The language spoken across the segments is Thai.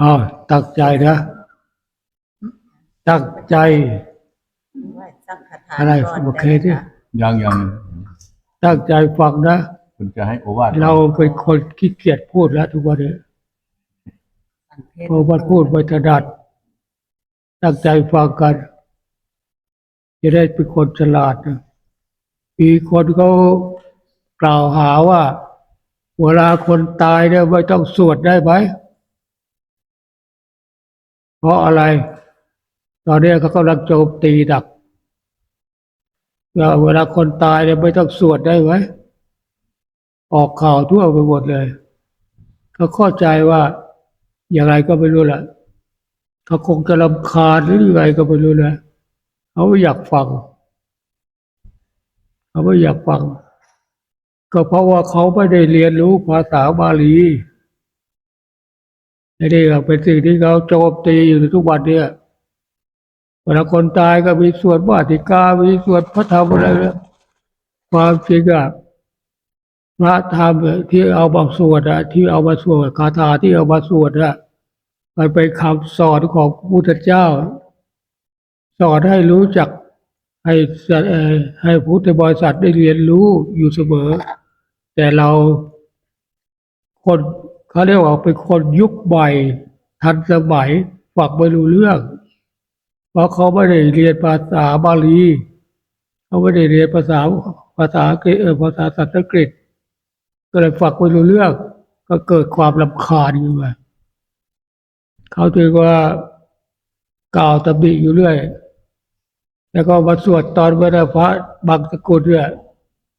อ้าวตั้งใจนะ ตั้งใจไหว้สังฆทานอะไรก่นโอเคได้ดิไหมะยังยังตั้งใจฟังนะ คุณจะให้โอวาทเราเป็นคนขี้เกียจพูดแล้วทุกวันนี้สังเกตเพราะว่าพูดไม่ถนัดตั้งใจฟังกัน จะได้เป็นคนฉลาดนะมีคนเขากล่าวหาว่า เวลาคนตายเนี่ยไม่ต้องสวดได้ไหมเพราะอะไร ตอนนี้เขากำลังโจมตีหนักเวลาคนตายเนี่ยไม่ต้องสวดได้ไหมออกข่าวทั่วไปหมดเลยเขาเข้าใจว่าอย่างไรก็ไม่รู้แหละเขาคงจะรำคาญหรือยังไงก็ไม่รู้นะเขาไม่อยากฟังเขาไม่อยากฟัง ก็เพราะว่าเขาไม่ได้เรียนรู้ภาษาบาลีนี่เป็นสิ่งที่เขาโจมตีอยู่ทุกวันเนี่ย เวลาคนตายก็มีส่วนวาติกามีส่วนพระธรรมอะไรนะความจริงอะพระธรรมที่เอามาสวดอะที่เอามาสวดคาถาที่เอามาสวดอะมันเป็นคำสอนของพระพุทธเจ้า สอนให้รู้จักให้สัตว์เอ่อให้พุทธบริษัทได้เรียนรู้อยู่เสมอ แต่เราคนเขาเรียกว่าเป็นคนยุคใหม่ทันสมัยฟังไม่รู้เรื่อง เพราะเขาไม่ได้เรียนภาษาบาลีเขาไม่ได้เรียนภาษาภาษาอังกฤษเออภาษาสันสกฤตก็เลยฟังไม่รู้เรื่องก็เกิดความลำคาญขึ้นมาเขาถือว่ากล่าวตำหนิอยู่เรื่อย แล้วก็มาสวดตอนเวลาพระบางสกุลเนี่ย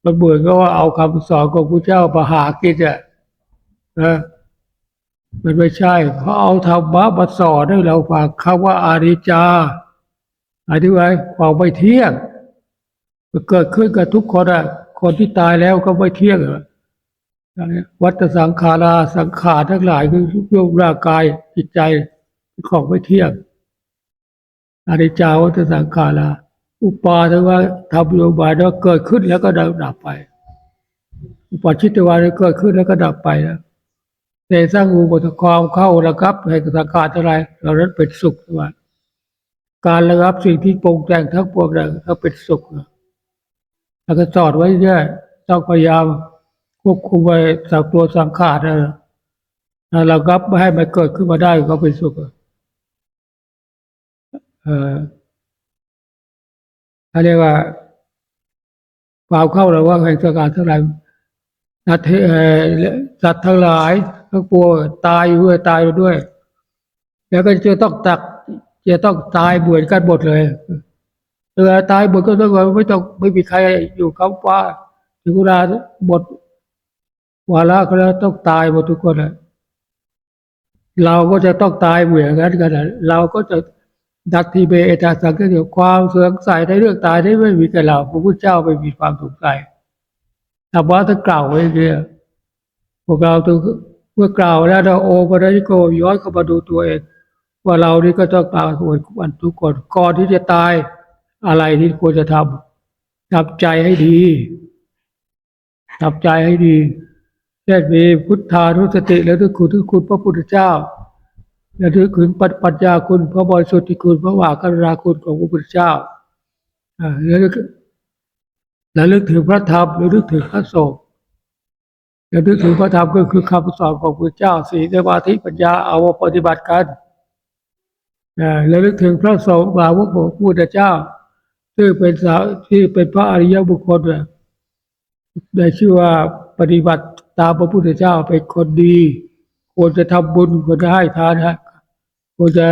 มันเหมือนก็ว่าเอาคำสอนของพระเจ้ามาหากินอะนะมันไม่ใช่เขาเอาธรรมะมาสอนให้เราฟังคำว่าอาริจา อธิบายความไม่เที่ยงเกิดขึ้นกับทุกคนอะคนที่ตายแล้วก็ไม่เที่ยงอะวัฏสังขาราสังขารทั้งหลายคือรูปร่างกายจิตใจของไม่เที่ยงอริจาวัฏสังขาราอุปาทว่าทำโยบายแล้วเกิดขึ้นแล้วก็ดับไป อุปาชิตวาเนี่ยเกิดขึ้นแล้วก็ดับไปนะแต่สร้างอุปทความเข้าระงับแห่งสังขารอะไรเรานั้นเป็นสุขว่า การระงับสิ่งที่ปรุงแต่งทั้งปวงนั้นก็เป็นสุขแล้วก็สอดไว้เนี่ยต้องพยายามควบคุมไว้สังตัวสังขารนะถ้าระงับไม่ให้มันเกิดขึ้นมาได้ก็เป็นสุขอะเอ่อเขาเรียกว่าความเข้าระว่าแห่งสการทั้งหลายสัตว์เออสัตว์ทั้งหลายทั้งปวงตายด้วยตายด้วย แล้วก็จะต้องตัก จะต้องตายเหมือนกันหมดเลยเออตายหมดก็ต้องไม่ต้องไม่มีใครอยู่คำว่าถึงเวลาหมดวาระก็แล้วต้องตายหมดทุกคนอะเราก็จะต้องตายเหมือนกันกันอะเราก็จะดัตติเบเอตาสังเกตความสงสัยในเรื่องตายได้ไม่มีกับเราพระพุทธเจ้าไม่มีความสงสัยธรรมะท่านกล่าวไว้เนี่ยพวกเราต้องเมื่อกล่าวแล้วเราโอปริโกย้อนเข้ามาดูตัวเอง ว่าเรานี่ก็ต้องตายวันทุกคนก่อนที่จะตายอะไรที่ควรจะทำทำใจให้ดีทำใจให้ดีเช่นมีพุทธานุสติแล้วทุกคุณทุกคุณพระพุทธเจ้า และถึงถึงปัญญาคุณพระบริสุทธิคุณพระวากรุณาคุณของพระพุทธเจ้าอ่าแล้วแล้วนึกถึงพระธรรมแล้วนึกถึงพระสงฆ์แล้วนึกถึงพระธรรมก็คือคำสอนของพระพุทธเจ้าสีสมาธิปัญญาเอามาปฏิบัติกัน แล้วนึกถึงพระสงฆ์บาวกของพระพุทธเจ้า ซึ่งเป็นสาวที่เป็นพระอริยบุคคลเนี่ยได้ชื่อว่าปฏิบัติตามพระพุทธเจ้าเป็นคนดี ควรจะทำบุญควรจะให้ทานฮะควรจะ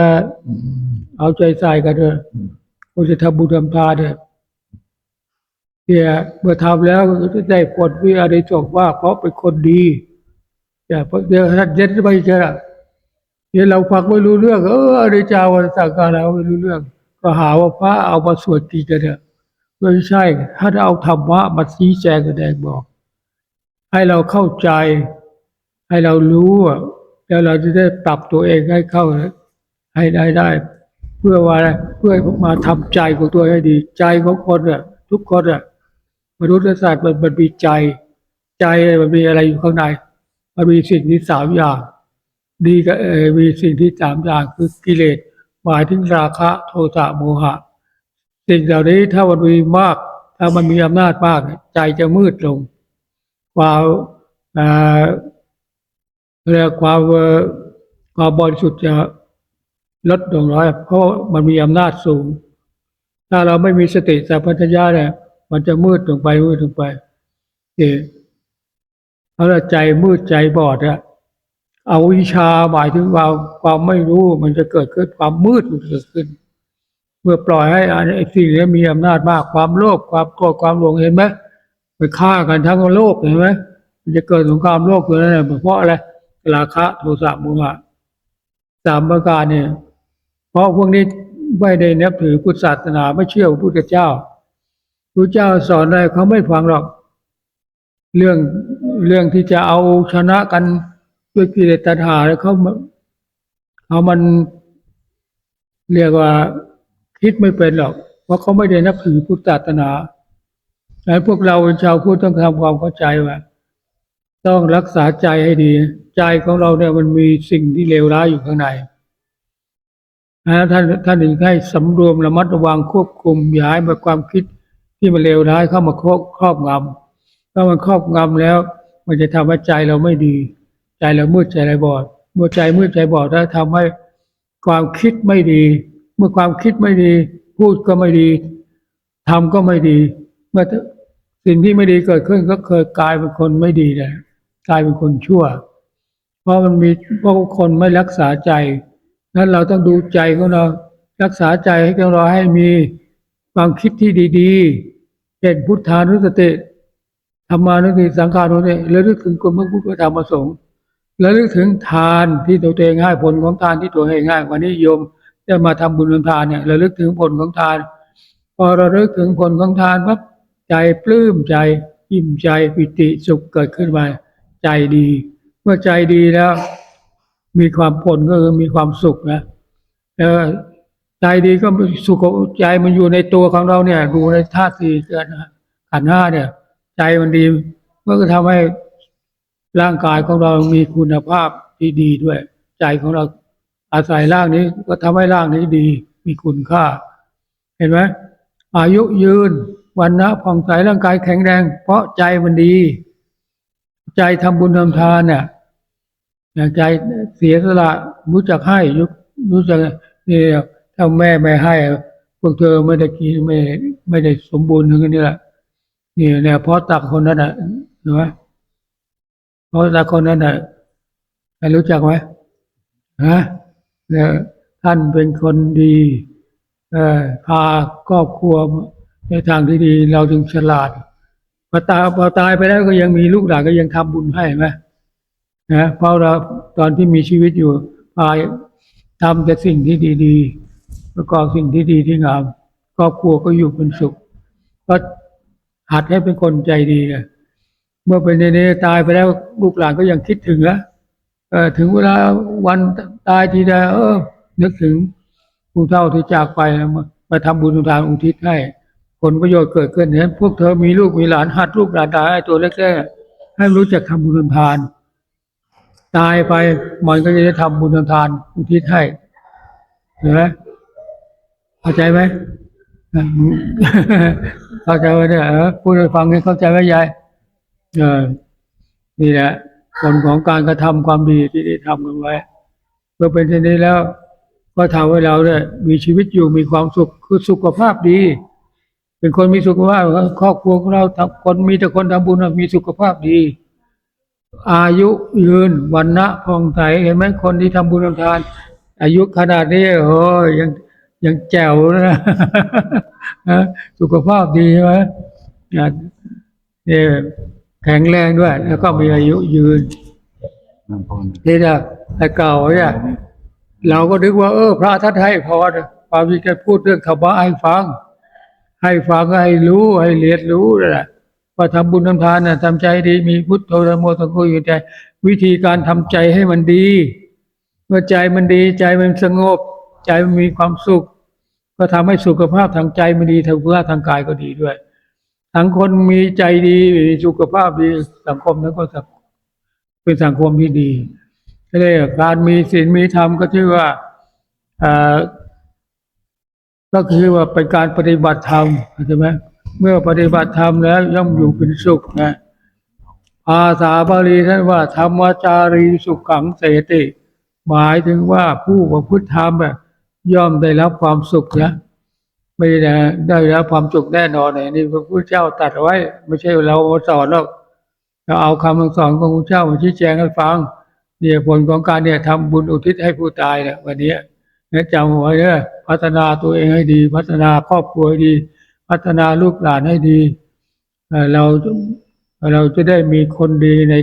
เอาใจใส่กันเถอะควรจะทำบุญทำทานเถอะเนี่ยเมื่อทำแล้วก็จะได้ผลวิอาริสงส์ว่าเพราะเป็นคนดีอย่าเพราะเดี๋ยวท่านเย็นไปเจอ เห็นเราฟังไม่รู้เรื่อง เอออริจาวันสังการเราไม่รู้เรื่อง ก็หาว่าพระเอามาสวดกี่กันเนี่ยไม่ใช่ถ้าเอาธรรมะมาชี้แจงแสดงบอก ให้เราเข้าใจ ให้เรารู้อะแล้วเราจะได้ปรับตัวเองให้เข้าให้ได้ได้ เพื่อว่าเพื่อมาทำใจของตัวให้ดี ใจของคนอะทุกคนอะมนุษยศาสตร์มันมันมีใจ ใจมันมีอะไรอยู่ข้างใน มันมีสิ่งที่สามอย่าง ดีกับเอมีสิ่งที่สามอย่างคือกิเลสหมายถึงราคะโทสะโมหะ สิ่งเหล่านี้ถ้ามันมีมาก ถ้ามันมีอำนาจมาก ใจจะมืดลงความเอ่อเรียกความความบริสุทธิ์จะลดลงน้อย เพราะมันมีอำนาจสูง ถ้าเราไม่มีสติสัมปชัญญะเนี่ย มันจะมืดลงไปมืดลงไปเออเพราะว่าใจมืดใจบอดอะ เอาวิชาหมายถึงควาความไม่รู้มันจะเกิดขึ้นความมืดมันจะเกิดขึ้น เมื่อปล่อยให้อันไอ้สิ่งนี้มีอำนาจมากความโลภความโกรธความหลงเห็นไหมไปฆ่ากันทั้งโลกเห็นไหมมันจะเกิดสงครามโลกขึ้นนั่นแหละเพราะอะไรราคะโทสะโมหะสามประการเนี่ย เพราะพวกนี้ไม่ได้นับถือพุทธศาสนาไม่เชื่อพระพุทธเจ้าพระเจ้าสอนอะไรเขาไม่ฟังหรอก เรื่องเรื่องที่จะเอาชนะกัน ด้วยกิเลสตัณหาแล้วเขาเขามันเรียกว่าคิดไม่เป็นหรอกเพราะเขาไม่ได้นับถือพุทธศาสนาแต่พวกเราเป็นชาวพุทธต้องทำความเข้าใจว่า ต้องรักษาใจให้ดี ใจของเราเนี่ยมันมีสิ่งที่เลวร้ายอยู่ข้างในนะท่านท่านถึงให้สำรวมระมัดระวังควบคุมย่าให้มาความคิดที่มันเลวร้ายเข้ามาครอบครอบงำถ้ามันครอบงำแล้ว มันจะทำให้ใจเราไม่ดี ใจเรามืดใจเราบอด เมื่อใจมืดใจบอดแล้วทำให้ความคิดไม่ดี เมื่อความคิดไม่ดี พูดก็ไม่ดีทำก็ไม่ดี เมื่อสิ่งที่ไม่ดีเกิดขึ้นก็เคยกลายเป็นคนไม่ดีเลยกลายเป็นคนชั่ว เพราะมันมีเพราะคนไม่รักษาใจนั้นเราต้องดูใจของเรารักษาใจให้ของเราให้มีความคิดที่ดีๆเช่นพุทธานุสติธรรมานุสติสังขานุสติแล้วนึกถึงคุณพระพุทธธรรมพระสงฆ์ แล้วนึกถึงทานที่ตัวเองให้ผลของทานที่ตัวเองให้วันนี้โยมจะมาทำบุญทำทานเนี่ยระลึกถึงผลของทาน พอเราลึกถึงผลของทานปั๊บใจปลื้มใจอิ่มใจปิติสุขเกิดขึ้นมาใจดี เมื่อใจดีแล้ว มีความผลก็คือมีความสุขนะแล้วใจดีก็สุขใจมันอยู่ในตัวของเราเนี่ยดูในธาตุสี่เกิดขันธ์ห้าเนี่ย ใจมันดีมันก็ทำให้ ร่างกายของเรามีคุณภาพที่ดีด้วย ใจของเราอาศัยร่างนี้ก็ทำให้ร่างนี้ดีมีคุณค่า เห็นไหมอายุยืนวันนะผ่องใสร่างกายแข็งแรง เพราะใจมันดี ใจทำบุญทำทานเนี่ยอย่างใจเสียสละรู้จักให้ยุรู้จักนี่ถ้าแม่ไม่ให้พวกเธอไม่ได้กินไม่ไม่ได้สมบูรณ์ถึงนี่แหละนี่เนี่ยเพราะตักคนนั้นอะเห็นไหม เพราะตักคนนั้นอะใครรู้จักไหมฮะเนี่ยท่านเป็นคนดีพาครอบครัวในทางที่ดี เราจึงฉลาดพอตายพอตายไปแล้วก็ยังมีลูกหลานก็ยังทำบุญให้ไหมนะเพราะเราตอนที่มีชีวิตอยู่พายทำแต่สิ่งที่ดีๆ ประกอบสิ่งที่ดีที่งามครอบครัวก็อยู่เป็นสุข ก็หัดให้เป็นคนใจดีนะ เมื่อเป็นในตายไปแล้วลูกหลานก็ยังคิดถึงนะเออถึงเวลาวันตายทีใดเออ นึกถึงผู้เฒ่าที่จากไปมามาทำบุญทานอุทิศให้ ผลประโยชน์เกิดขึ้นเนี่ยพวกเธอมีลูกมีหลานหัดลูกหลานตายให้ตัวเล็กๆให้รู้จักทำบุญทาน ตายไปมันก็จะได้ทำบุญทำทานอุทิศให้เห็นไหมเข้าใจไหมเข้าใจไหมเนี่ยเออพูดให้ฟังให้เข้าใจไหมยาย นี่แหละผลของการกระทำความดีที่ได้ทำกันไว้ เมื่อเป็นเช่นนี้แล้ว ก็ทำให้เราเนี่ยมีชีวิตอยู่มีความสุขคือสุขภาพดี เป็นคนมีสุขภาพครอบครัวของเราคนมีแต่คนทำบุญมีสุขภาพดี อายุยืนวันนะผ่องใสเห็นไหมคนที่ทำบุญทำทาน อายุขนาดนี้โอ้ยยังยังแจ๋วนะสุขภาพดีใช่ไหมเนี่ย แข็งแรงด้วย แล้วก็มีอายุยืนนี่นะแต่เก่าเนี่ยเราก็นึกว่าเออ พระท่านให้พรความที่จะพูดเรื่องธรรมะให้ฟัง ให้ฟังให้รู้ให้เรียนรู้นั่นแหละว่าทำบุญทำทานน่ะทำใจดีมีพุทโธธรรมโมสังโฆอยู่ใจ วิธีการทำใจให้มันดี เมื่อใจมันดีใจมันสงบ ใจมันมีความสุข ก็ทำให้สุขภาพทางใจมันดีทางสุขภาพทางกายก็ดีด้วย สังคนมีใจดีมีสุขภาพดีสังคมนั้นก็จะเป็นสังคมที่ดีก็เลยการมีศีลมีธรรมก็ชื่อว่าก็คือว่าเป็นการปฏิบัติธรรมใช่ไหมเมื่อปฏิบัติธรรมแล้วย่อมอยู่เป็นสุขนะภาษาบาลีท่านว่าธรรมจารีสุขขังเสติ หมายถึงว่าผู้ประพฤติธรรมย่อมได้รับความสุขนะ ไม่ได้ได้รับความสุขแน่นอนเลยนี่พระพุทธเจ้าตัดไว้ ไม่ใช่เราสอนหรอกเราเอาคำสอนของพระพุทธเจ้ามาชี้แจงให้ฟัง เนี่ยผลของการเนี่ยทำบุญอุทิศให้ผู้ตายเนี่ยวันนี้นี่ยจำไว้เนอะพัฒนาตัวเองให้ดี พัฒนาครอบครัวให้ดี พัฒนาลูกหลานให้ดีเราเราจะได้มีคนดีใน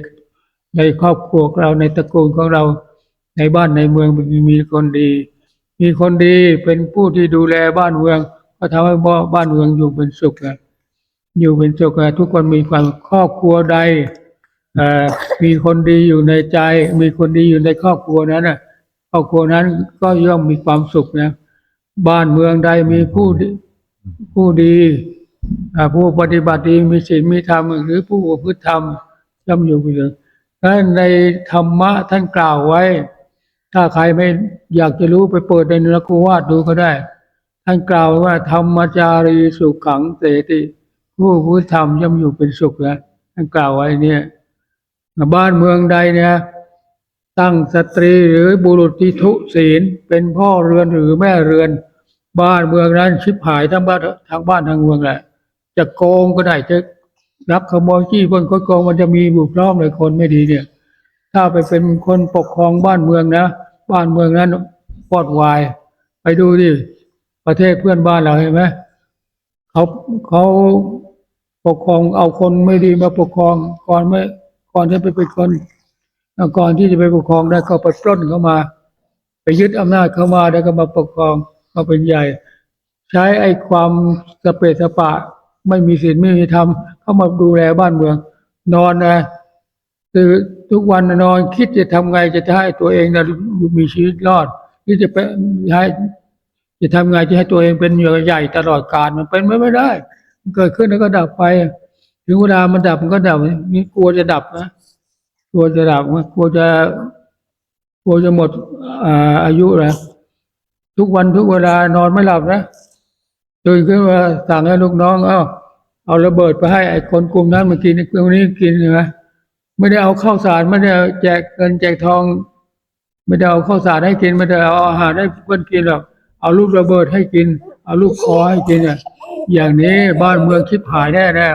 ในครอบครัวเราในตระกูลของเราในบ้านในเมืองมีมีคนดี มีคนดีเป็นผู้ที่ดูแลบ้านเมือง ก็ทำให้บ้านเมืองอยู่เป็นสุขนะอยู่เป็นสุขนะทุกคนมีความครอบครัวใดมีคนดีอยู่ในใจ มีคนดีอยู่ในครอบครัวนั้นนะครอบครัวนั้นก็ย่อมมีความสุขนะ บ้านเมืองใดมีผู้ผู้ดีผู้ปฏิบัติดีมีศีลมีธรรมหรือผู้ประพฤติธรรมย่อมอยู่เป็นสุขและในธรรมะท่านกล่าวไว้ ถ้าใครไม่อยากจะรู้ไปเปิดในนรกวาดดูก็ได้ ท่านกล่าวว่าธรรมจารีสุขขังเสติ ผู้ประพฤติธรรมย่อมอยู่เป็นสุขนะท่านกล่าวไว้เนี่ยบ้านเมืองใดเนี่ยตั้งสตรีหรือบุรุษที่ทุศีลเป็นพ่อเรือนหรือแม่เรือน บ้านเมืองนั้นชิบหายทั้งบ้านทั้งบ้านทั้งเมืองแหละ จะโกงก็ได้จะรับขโมยจี้บนโกงมันจะมีบุพร้อมเลยคนไม่ดีเนี่ย ถ้าไปเป็นคนปกครองบ้านเมืองนะ บ้านเมืองนั้นปอดวาย ไปดูดิ ประเทศเพื่อนบ้านเราเห็นไหมเขาเขาปกครองเอาคนไม่ดีมาปกครองก่อนไม่ก่อนที่ไปเป็นคนก่อนที่จะไปปกครองได้ก็ไปปล้นเขามา ไปยึดอำนาจเขามาแล้วก็มาปกครองมาเป็นใหญ่ ใช้ไอ้ความสเปะสปะ ไม่มีศีลไม่มีธรรมเข้ามาดูแลบ้านเมือง นอนนะคือทุกวันนอนคิดจะทำไงจะให้ตัวเองนะมีชีวิตรอดที่จะเป็นให้ จะทำไงจะให้ตัวเองเป็นใหญ่ตลอดกาลมันเป็นไม่ได้ เกิดขึ้นแล้วก็ดับไปถึงเวลามันดับมันก็ดับนี่กลัวจะดับนะกลัวจะดับกลัวจะกลัวจะหมดอาอายุนะทุกวันทุกเวลานอนไม่หลับนะตื่นขึ้นมาสั่งให้ลูกน้อง เอาเอาระเบิดไปให้ไอ้คนกลุ่มนั้นมากินไอ้กลุ่มนี้กินใช่ไหมไม่ได้เอาข้าวสารไม่ได้แจกเงินแจกทอง ไม่ได้เอาข้าวสารให้กินไม่ได้เอาอาหารให้เพื่อนกินหรอก เอาลูกระเบิดให้กิน เอาลูกคอให้กินเนี่ยอย่างนี้บ้านเมืองคิดหายแน่แน่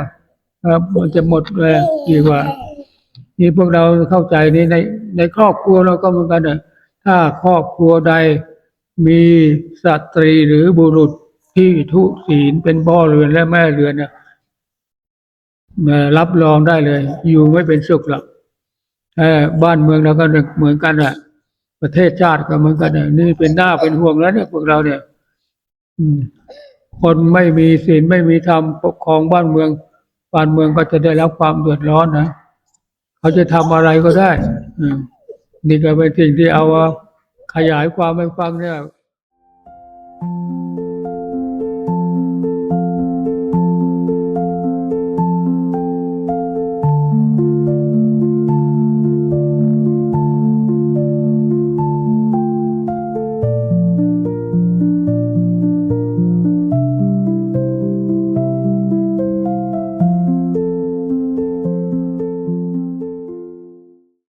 ครับมันจะหมดเลยดีกว่า นี่พวกเราเข้าใจนี่ในในครอบครัวเราก็เหมือนกันนะถ้าครอบครัวใดมีสตรีหรือบุรุษที่ทุศีลเป็นพ่อเรือนและแม่เรือนเนี่ยมารับรองได้เลย อยู่ไม่เป็นสุขหรอกบ้านเมืองเราก็เหมือนกันอะ ประเทศชาติก็เหมือนกันอะนี่เป็นหน้าเป็นห่วงแล้วเนี่ยพวกเราเนี่ยคนไม่มีศีลไม่มีธรรมปกครองบ้านเมืองบ้านเมืองก็จะได้รับความเดือดร้อนนะเขาจะทำอะไรก็ได้อนี่ก็เป็นสิ่งที่เอาขยายความให้ฟังเนี่ย